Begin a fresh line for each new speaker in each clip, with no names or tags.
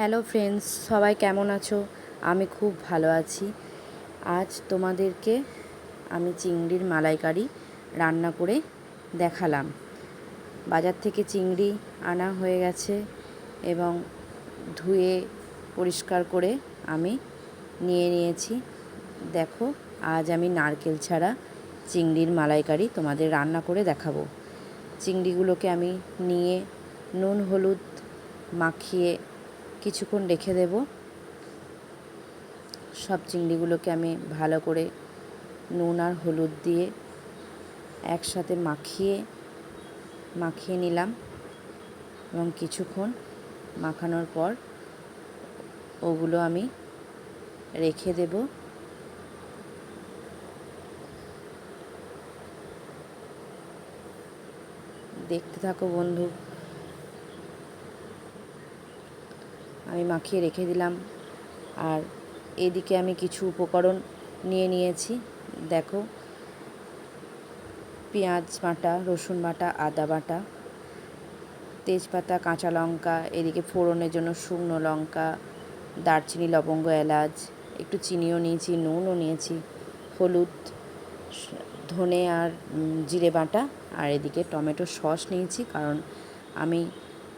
Hello friends সবাই কেমন আছো? আমি খুব ভালো আছি। আজ তোমাদেরকে আমি চিংড়ির মালাইকারি রান্না করে দেখালাম। বাজার থেকে চিংড়ি আনা হয়ে গেছে এবং ধুয়ে পরিষ্কার করে আমি নিয়ে নিয়েছি। দেখো, আজ আমি নারকেল ছাড়া চিংড়ির মালাইকারি তোমাদের রান্না করে দেখাবো। চিংড়িগুলোকে আমি নিয়ে নুন, হলুদ মাখিয়ে কিছুক্ষণ রেখে দেব। সব চিংড়িগুলোকে আমি ভালো করে নুন আর হলুদ দিয়ে একসাথে মাখিয়ে মাখিয়ে নিলাম এবং কিছুক্ষণ মাখানোর পর ওগুলো আমি রেখে দেব। দেখতে থাকো বন্ধু। আমি মাখিয়ে রেখে দিলাম। আর এদিকে আমি কিছু উপকরণ নিয়ে নিয়েছি। দেখো, পেঁয়াজ বাটা, রসুন বাটা, আদা বাটা, তেজপাতা, কাঁচা লঙ্কা, এদিকে ফোড়নের জন্য শুকনো লঙ্কা, দারচিনি, লবঙ্গ, এলাচ, একটু চিনিও নিয়েছি, নুনও নিয়েছি, হলুদ, ধনে আর জিরে বাটা, আর এদিকে টমেটো সস নিয়েছি, কারণ আমি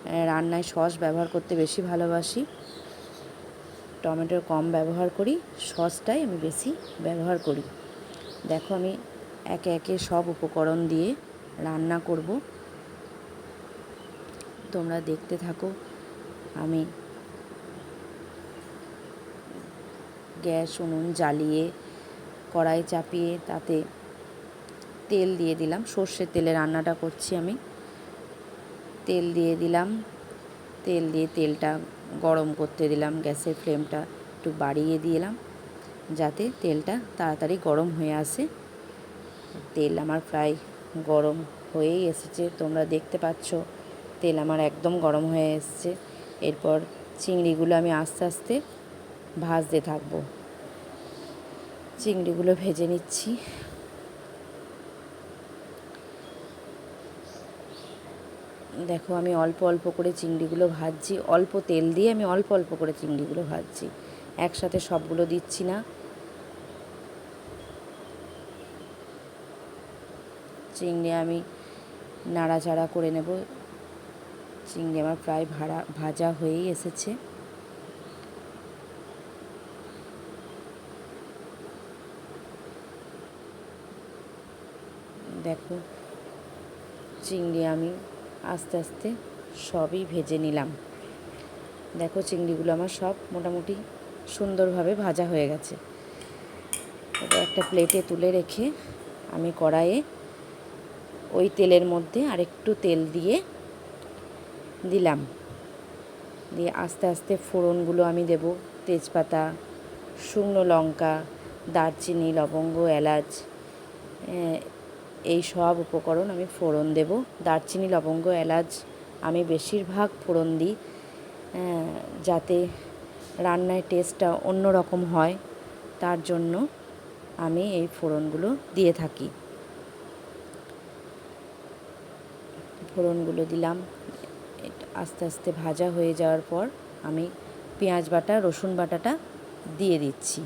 রান্নায় সস ব্যবহার করতে বেশি ভালোবাসি। টমেটো কম ব্যবহার করি, সসটাই আমি বেশি ব্যবহার করি। দেখো আমি একে একে সব উপকরণ দিয়ে রান্না করব। তোমরা দেখতে থাকো, আমি গ্যাস, উনুন জ্বালিয়ে, কড়াই চাপিয়ে তাতে তেল দিয়ে দিলাম। সর্ষের তেলে রান্নাটা করছি আমি। তেল দিয়ে দিলাম। তেল দিয়ে তেলটা গরম করতে দিলাম, গ্যাসের ফ্লেমটা একটু বাড়িয়ে দিলাম, যাতে তেলটা তাড়াতাড়ি গরম হয়ে আসে। তেল আমার প্রায় গরম হয়েই এসেছে, তোমরা দেখতে পাচ্ছ, তেল আমার একদম গরম হয়ে এসছে। এরপর চিংড়িগুলো আমি আস্তে আস্তে ভাজতে থাকব। চিংড়িগুলো ভেজে নিচ্ছি। দেখো, আমি অল্প অল্প করে চিংড়িগুলো ভাজছি। অল্প তেল দিয়ে আমি অল্প অল্প করে চিংড়িগুলো ভাজছি। একসাথে সবগুলো দিচ্ছি না। চিংড়ি আমি নাড়াচাড়া করে নেব। চিংড়ি আমার প্রায় ভাড়া, ভাজা হয়েই এসেছে। দেখো, চিংড়ি আমি আস্তে আস্তে সবই ভেজে নিলাম। দেখো চিংড়িগুলো আমার সব মোটামুটি সুন্দরভাবে ভাজা হয়ে গেছে। এবার একটা প্লেটে তুলে রেখে আমি কড়াইয়ে ওই তেলের মধ্যে আরেকটু তেল দিয়ে দিলাম। দিয়ে আস্তে আস্তে ফোড়নগুলো আমি দেব। তেজপাতা, শুকনো লঙ্কা, দারচিনি, লবঙ্গ, এলাচ এই সব উপকরণ আমি ফোড়ন দেব। দারচিনি, লবঙ্গ, এলাচ, আমি বেশিরভাগ ফোড়ন দিই যাতে রান্নায় টেস্টটা অন্য রকম হয়। তার জন্য আমি এই ফোড়নগুলো দিয়ে থাকি। ফোড়নগুলো দিলাম। আস্তে আস্তে ভাজা হয়ে যাওয়ার পর আমি পেঁয়াজ বাটা, রসুন বাটাটা দিয়ে দিচ্ছি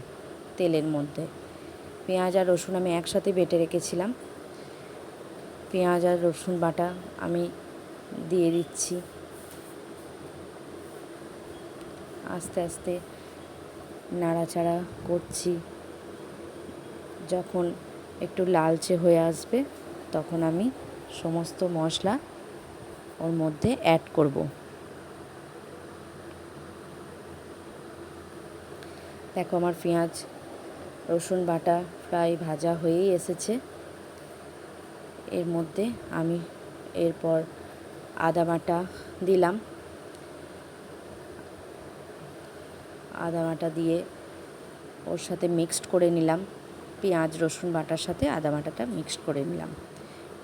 তেলের মধ্যে। পেঁয়াজ আর রসুন আমি একসাথে বেটে রেখেছিলাম। পেঁয়াজ আর রসুন বাটা আমি দিয়ে দিচ্ছি। আস্তে আস্তে নাড়াচাড়া করছি। যখন একটু লালচে হয়ে আসবে, তখন আমি সমস্ত মশলা ওর মধ্যে অ্যাড করব। দেখো আমার পেঁয়াজ, রসুন বাটা প্রায় ভাজা হয়েই এসেছে। এর মধ্যে আমি এরপর আদা বাটা দিলাম। আদা বাটা দিয়ে ওর সাথে মিক্সড করে নিলাম। পেঁয়াজ, রসুন বাটার সাথে আদা বাটাটা মিক্সড করে নিলাম।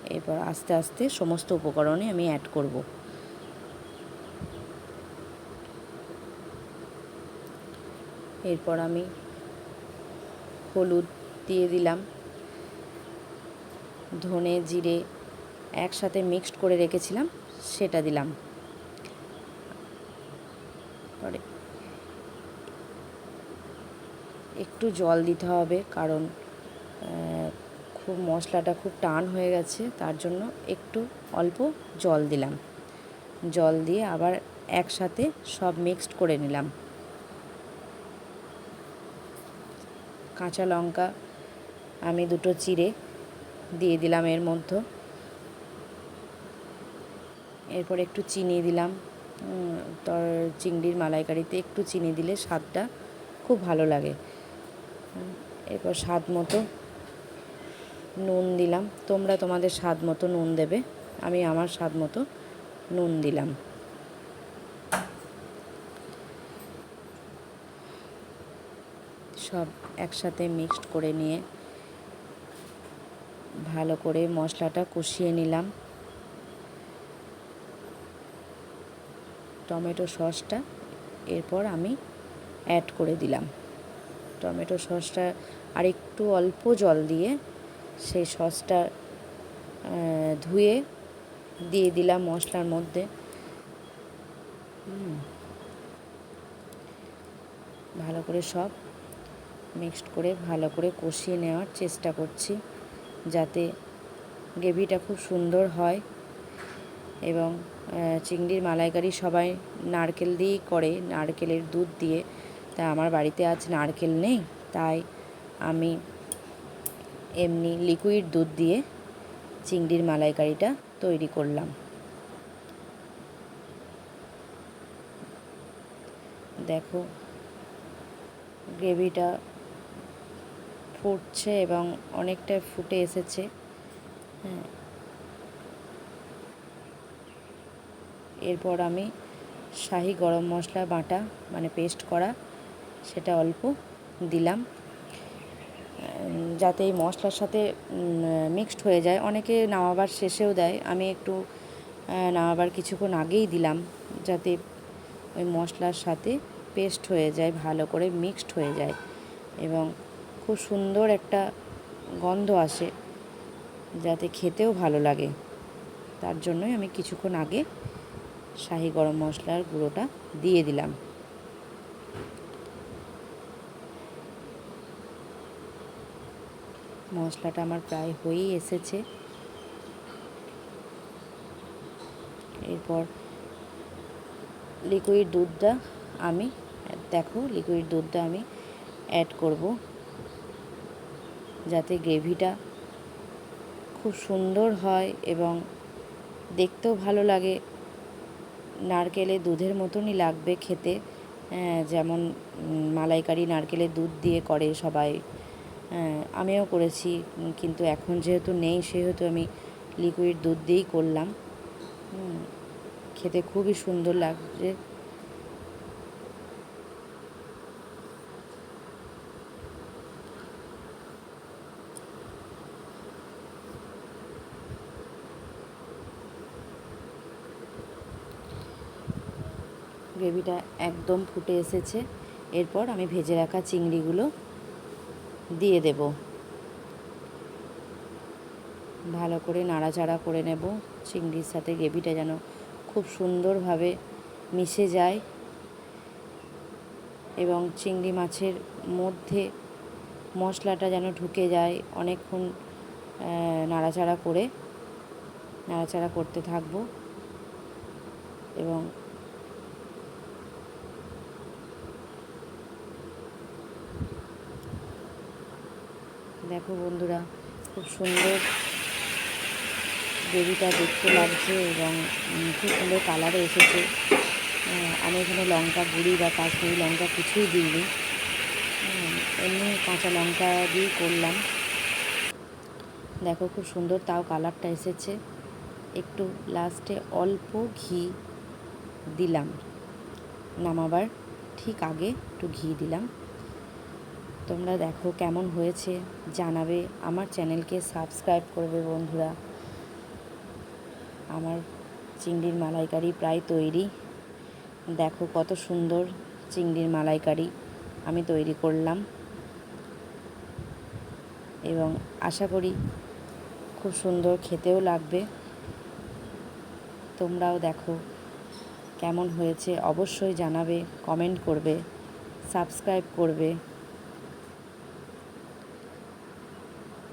এরপর আস্তে আস্তে সমস্ত উপকরণে আমি অ্যাড করব। এরপর আমি হলুদ দিয়ে দিলাম। ধনে, জিরে একসাথে মিক্সড করে রেখেছিলাম, সেটা দিলাম। পরে একটু জল দিতে হবে, কারণ খুব মশলাটা খুব টান হয়ে গেছে, তার জন্য একটু অল্প জল দিলাম। জল দিয়ে আবার একসাথে সব মিক্সড করে নিলাম। কাঁচা লঙ্কা, আমি দুটো চিড়ে দিয়ে দিলাম এর মধ্যে। এরপর একটু চিনি দিলাম। তোর চিংড়ির মালাইকারিতে একটু চিনি দিলে স্বাদটা খুব ভালো লাগে। এরপর স্বাদ মতো নুন দিলাম। তোমরা তোমাদের স্বাদ মতো নুন দেবে। আমি আমার স্বাদ মতো নুন দিলাম। সব একসাথে মিক্সড করে নিয়ে ভালো করে মশলাটা কষিয়ে নিলাম। টমেটো সসটা এরপর আমি অ্যাড করে দিলাম। টমেটো সসটা আর একটু অল্প জল দিয়ে সেই সসটা ধুয়ে দিয়ে দিলাম মশলার মধ্যে। ভালো করে সব মিক্সড করে ভালো করে কষিয়ে নেওয়ার চেষ্টা করছি। যাতে গ্রেভিটা খুব সুন্দর হয় এবং চিংড়ির মালাইকারি সবাই নারকেল দিয়েই করে, নারকেলের দুধ দিয়ে। তা আমার বাড়িতে আজ নারকেল নেই, তাই আমি এমনি লিকুইড দুধ দিয়ে চিংড়ির মালাইকারিটা তৈরি করলাম। দেখো, গ্রেভিটা ফুটছে এবং অনেকটা ফুটে এসেছে। হ্যাঁ। এরপর আমি শাহি গরম মশলা বাটা মানে পেস্ট করা, সেটা অল্প দিলাম। যাতে এই মশলার সাথে মিক্সড হয়ে যায়। অনেকে নামাবার শেষেও দেয়। আমি একটু নামাবার কিছুক্ষণ আগেই দিলাম, যাতে ওই মশলার সাথে পেস্ট হয়ে যায়, ভালো করে মিক্সড হয়ে যায় এবং খুব সুন্দর একটা গন্ধ আসে, যাতে খেতেও ভালো লাগে। তার জন্যই আমি কিছুক্ষণ আগে শাহি গরম মশলার গুঁড়োটা দিয়ে দিলাম। মশলাটা আমার প্রায় হয়েই এসেছে। এরপর লিকুইড দুধটা আমি, দেখো লিকুইড দুধটা আমি অ্যাড করব। যাতে গ্রেভিটা খুব সুন্দর হয় এবং দেখতেও ভালো লাগে। নারকেলের দুধের মতনই লাগবে খেতে। যেমন মালাইকারি নারকেলের দুধ দিয়ে করে সবাই। আমিও করেছি, কিন্তু এখন যেহেতু নেই, সেহেতু আমি লিকুইড দুধ দিয়েই করলাম। খেতে খুবই সুন্দর লাগছে। গ্রেভিটা একদম ফুটে এসেছে। এরপর আমি ভেজে রাখা চিংড়িগুলো দিয়ে দেব। ভালো করে নাড়াচাড়া করে নেব। চিংড়ির সাথে গ্রেভিটা যেন খুব সুন্দরভাবে মিশে যায় এবং চিংড়ি মাছের মধ্যে মশলাটা যেন ঢুকে যায় অনেকক্ষণ নাড়াচাড়া করে, নাড়াচাড়া করতে থাকব এবং দেখো বন্ধুরা, খুব সুন্দর গ্রেভিটা দেখতে লাগছে এবং খুব সুন্দর কালারে এসেছে। আমি এখানে লঙ্কা গুঁড়ি বা কাশ্মীরি লঙ্কা কিছুই দিইনি। এমনি কাঁচা লঙ্কা দিয়ে করলাম। দেখো খুব সুন্দর তাও কালারটা এসেছে। একটু লাস্টে অল্প ঘি দিলাম। নামাবার ঠিক আগে একটু ঘি দিলাম। তোমরা দেখো কেমন হয়েছে, জানাবে। আমার চ্যানেলকে সাবস্ক্রাইব করবে বন্ধুরা। আমার চিংড়ির মালাইকারি প্রায় তৈরি। দেখো কত সুন্দর চিংড়ির মালাইকারি আমি তৈরি করলাম। এবং আশা করি খুব সুন্দর খেতেও লাগবে। তোমরাও দেখো কেমন হয়েছে, অবশ্যই জানাবে, কমেন্ট করবে, সাবস্ক্রাইব করবে।